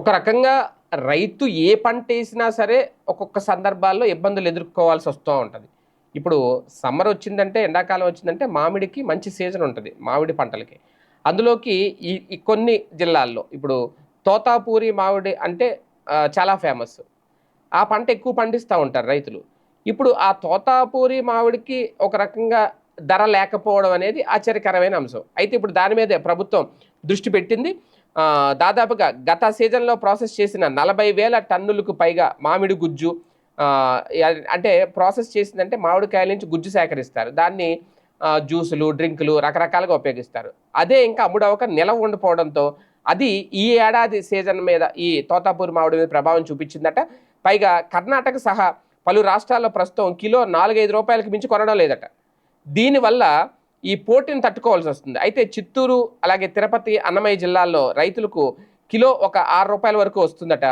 ఒక రకంగా రైతు ఏ పంట వేసినా సరే ఒక్కొక్క సందర్భాల్లో ఇబ్బందులు ఎదుర్కోవాల్సి వస్తూ ఉంటుంది. ఇప్పుడు సమ్మర్ వచ్చిందంటే ఎండాకాలం వచ్చిందంటే మామిడికి మంచి సీజన్ ఉంటుంది మామిడి పంటలకి. అందులోకి ఈ కొన్ని జిల్లాల్లో ఇప్పుడు తోతాపూరి మామిడి అంటే చాలా ఫేమస్. ఆ పంట ఎక్కువ పండిస్తూ ఉంటారు రైతులు. ఇప్పుడు ఆ తోతాపూరి మామిడికి ఒక రకంగా ధర లేకపోవడం అనేది ఆశ్చర్యకరమైన అంశం. అయితే ఇప్పుడు దాని మీదే ప్రభుత్వం దృష్టి పెట్టింది. దాదాపుగా గత సీజన్లో ప్రాసెస్ చేసిన నలభై వేల టన్నులకు పైగా మామిడి గుజ్జు అంటే ప్రాసెస్ చేసిందంటే మామిడికాయల నుంచి గుజ్జు సేకరిస్తారు. దాన్ని జ్యూసులు డ్రింకులు రకరకాలుగా ఉపయోగిస్తారు. అదే ఇంకా అమ్ముడవక నిలవ ఉండిపోవడంతో అది ఈ ఏడాది సీజన్ మీద ఈ తోతాపూరి మామిడి మీద ప్రభావం చూపించిందట. పైగా కర్ణాటక సహా పలు రాష్ట్రాల్లో ప్రస్తుతం కిలో నాలుగైదు రూపాయలకు మించి కొనడం లేదట. దీనివల్ల ఈ పోటీని తట్టుకోవాల్సి వస్తుంది. అయితే చిత్తూరు అలాగే తిరుపతి అన్నమయ్య జిల్లాల్లో రైతులకు కిలో ఒక ఆరు రూపాయల వరకు వస్తుందట.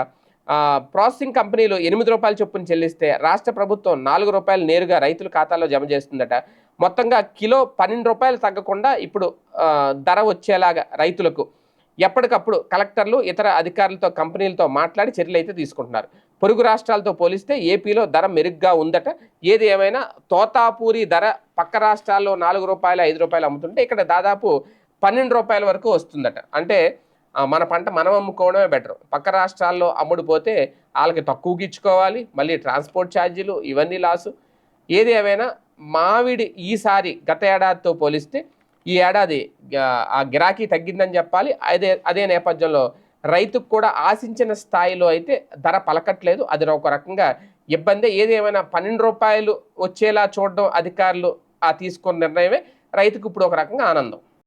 ప్రాసెసింగ్ కంపెనీలు ఎనిమిది రూపాయల చొప్పున చెల్లిస్తే రాష్ట్ర ప్రభుత్వం నాలుగు రూపాయలు నేరుగా రైతుల ఖాతాలో జమ చేస్తుందట. మొత్తంగా కిలో పన్నెండు రూపాయలు తగ్గకుండా ఇప్పుడు ధర వచ్చేలాగా రైతులకు ఎప్పటికప్పుడు కలెక్టర్లు ఇతర అధికారులతో కంపెనీలతో మాట్లాడి చర్యలు అయితే తీసుకుంటున్నారు. పొరుగు రాష్ట్రాలతో పోలిస్తే ఏపీలో ధర మెరుగ్గా ఉందట. ఏది ఏమైనా తోతాపూరి ధర పక్క రాష్ట్రాల్లో నాలుగు రూపాయలు ఐదు రూపాయలు అమ్ముతుంటే ఇక్కడ దాదాపు పన్నెండు రూపాయల వరకు వస్తుందట. అంటే మన పంట మనం అమ్ముకోవడమే బెటర్. పక్క రాష్ట్రాల్లో అమ్ముడుపోతే వాళ్ళకి తక్కువకి ఇచ్చుకోవాలి మళ్ళీ ట్రాన్స్పోర్ట్ ఛార్జీలు ఇవన్నీ లాసు. ఏది ఏమైనా మామిడి ఈసారి గత ఏడాదితో పోలిస్తే ఈ ఏడాది ఆ గిరాకీ తగ్గిందని చెప్పాలి. అదే అదే నేపథ్యంలో రైతుకు కూడా ఆశించిన స్థాయిలో అయితే ధర పలకట్లేదు. అది ఒక రకంగా ఇబ్బంది. ఏదేమైనా పన్నెండు రూపాయలు వచ్చేలా చూడడం అధికారులు ఆ తీసుకున్న నిర్ణయమే రైతుకు ఇప్పుడు ఒక రకంగా ఆనందం.